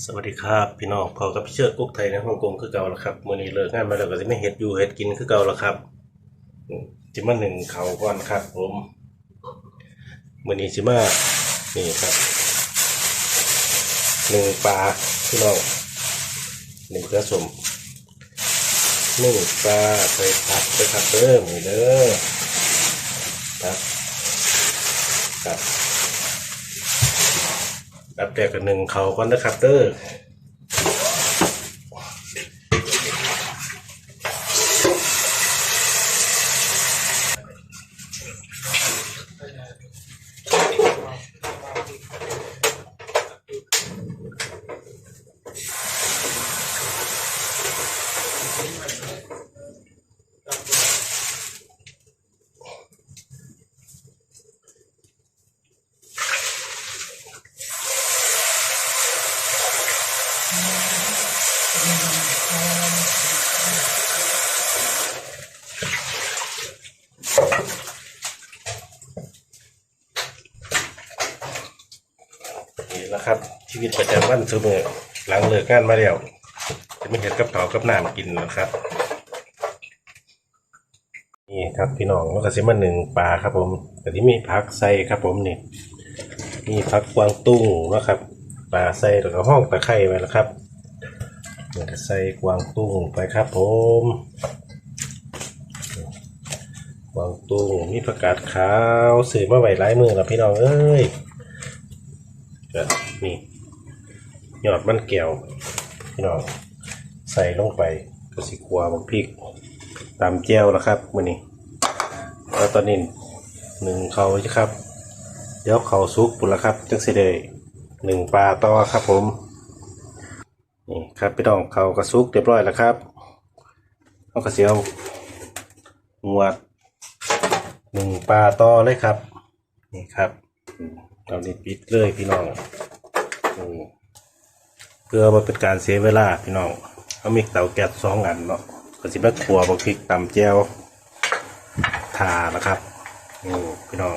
สวัสดีครับ พี่น้องพอกับพี่เชิดกุ๊กไทยในฮ่องกงคือเก่าแล้วครับมื้อนี้เลิกงานมาแล้วก็สิไม่เฮ็ดอยู่เฮ็ดกินคือเก่าแล้วครับอืมสิมาหนึ่งเขาก่อนครับ ผมมื้อนี้สิมานี่ครับหนึ่งปลาพี่น้องหนึ่งกระสมหนึ่งปลาใส่ผักไปครับเด้อมือนี้เด้อครับครับ รับแต่กับหนึ่งเขาก่อนนะครับเด้อ ครับ ชีวิตประจำวันเสมอหลังเลิกงานมาแล้วจะไม่เห็นกับเขาวกับน้ำกินนะครับ นี่ครับพี่น้องแล้วก็สิมาหนึ่งปลาครับผมแต่ที่มีผักใส่ครับผมนี่มีผักกวางตุ้งนะครับปลาใส่แล้วก็ห้องตะไคร้ไว้แล้วครับนี่ก็ใส่กวางตุ้งไปครับผมกวางตุ้งมีผักกาดขาวสื่อมาไว้หลายมือแล้วพี่น้องเอ้ย นี่ยอดมันแก้วพี่น้องใส่ลงไปก็สิขัวบักพริก ตามแจ้วแล้วครับมื้อนี้แล้วตอนนี้หนึ่งเขาใช่ครับ เดี๋ยวเขาซุกปุ่นละครับจังสิได้หนึ่งปลาต่อครับผมนี่ครับพี่น้องเขากระซุกเรียบร้อยแล้วครับเอากระเสียวหมวดหนึ่งปลาต่อเลยครับ นี่ครับ เรานี่ปิดเลยพี่น้องอเพื่อมาเป็นการเสียเวลาพี่น้องเขามีเตาแก๊สสองอันเนาะก็สิมาขัวบักพริกตำแจ่วทานะครับพี่น้อง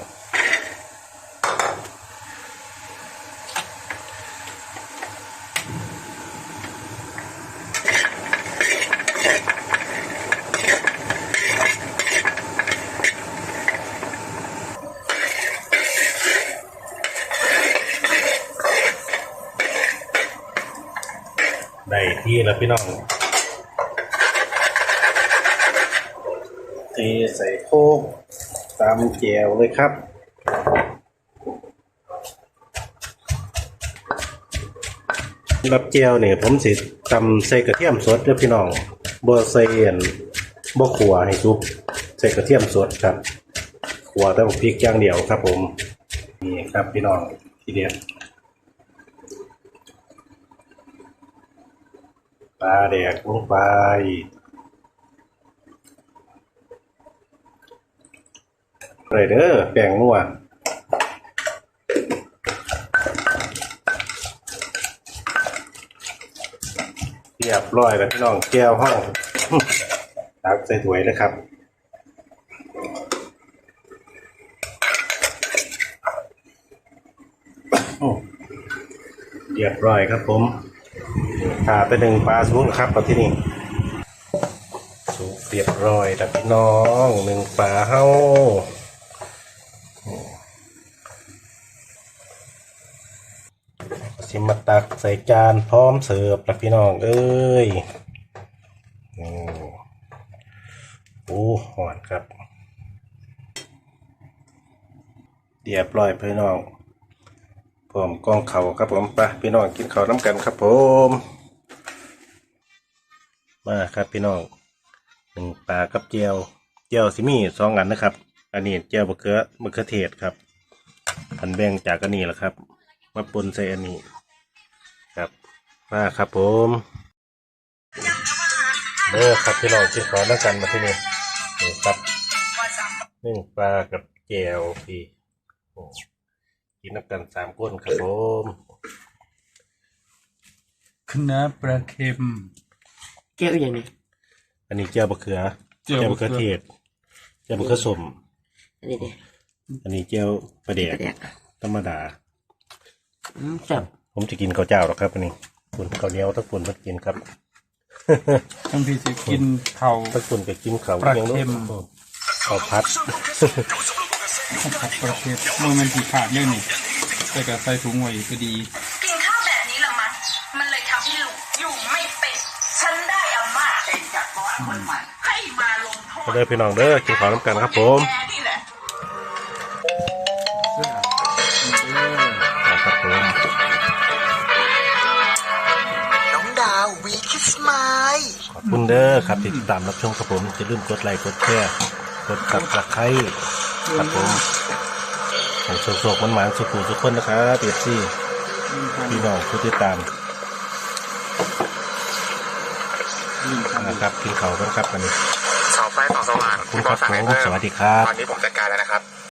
ที่แล้วพี่น้องเทใส่โค้กตามแจวเลยครับรับแจวเนี่ยผมสิตำใส่กระเทียมสดเด้อพี่น้องบ่ใส่อันบ่ขัวให้สุกใส่กระเทียมสดครับขัวแต่พริกอย่างเดียวครับผมนี่ครับพี่น้องทีเดียว ปลาแดกลงไปไรเด้อแป้งนัวเรียบร้อยแล้วพี่น้องแก้วห้องตักใส่ถ้วยเลยครับเรียบร้อยครับผม ขาไปหนึ่งปลาสุกครับมาที่นี่สุกเรียบร้อยแล้วพี่น้องหนึ่งปลาเฮ้าสิมาตักใส่จานพร้อมเสิร์ฟแล้วพี่น้องเอ้ยโอ้หอนครับเรียบร้อยพี่น้องพร้อมกล้องเขาครับผมไปพี่น้องกินเขาน้ำกันครับผม มาครับพี่น้องหนึ่งปลากับเจียวเจียวสิมี่สองอันนะครับ อันนี้เจียวมะเขือมะเขือเทศครับอันแบ่งจากอันนี้แหละครับ มาปนใส่อันนี้ครับมาครับผมเด้อครับพี่น้องกินข้าวน้ำกันมาที่นี่นี่ครับนึ่งปลากับแจวพี่กินน้ำกันสามคนครับผมคณะปลาเค็ม แก้วอย่างนี้อันนี้เจียวมะเขือเจียวมะมะเขืเขืออเทศเจียวมะเขือสมอันนี้ดิอันนี้เจียวปลาแดกกระเดียกธรรมดาอืมจับผมจะกินข้าวเจ้าหรอกครับอันนี้ปุ่นข้าวเหนียวทั้งปุ่นมากินครับทั้งพี่จะกินเข่าวทั้งปุ่นก็กินข้าวปลาอย่างเค็มนู้นข้าวพัดข้าวผัดประเภทเมื่อมันผีขาดเนี่ยนี่แต่ก็ใส่ถุงไว้ก็ดี ม่ให้มาลงโทษก็เด้อพี่น้องเด้อกินข้าวน้ำกันครับผมแกนี่แหละครับผมน้องดาววีคิสไมล์ขอบคุณเด้อครับที่ติดตามรับชมครับผมจะลืมกดไลค์กดแชร์กดซับสไครต์ครับผมของโศกๆมันหมานๆสุขุมทุกคนนะครับเอฟซีพี่น้องผู้ติดตาม นะครับกินข้าวกันครับวันนี้เสาไฟต่อสว่างขอบคุณครับผมสวัสดีครับตอนนี้ผมจัดการแล้วนะครับ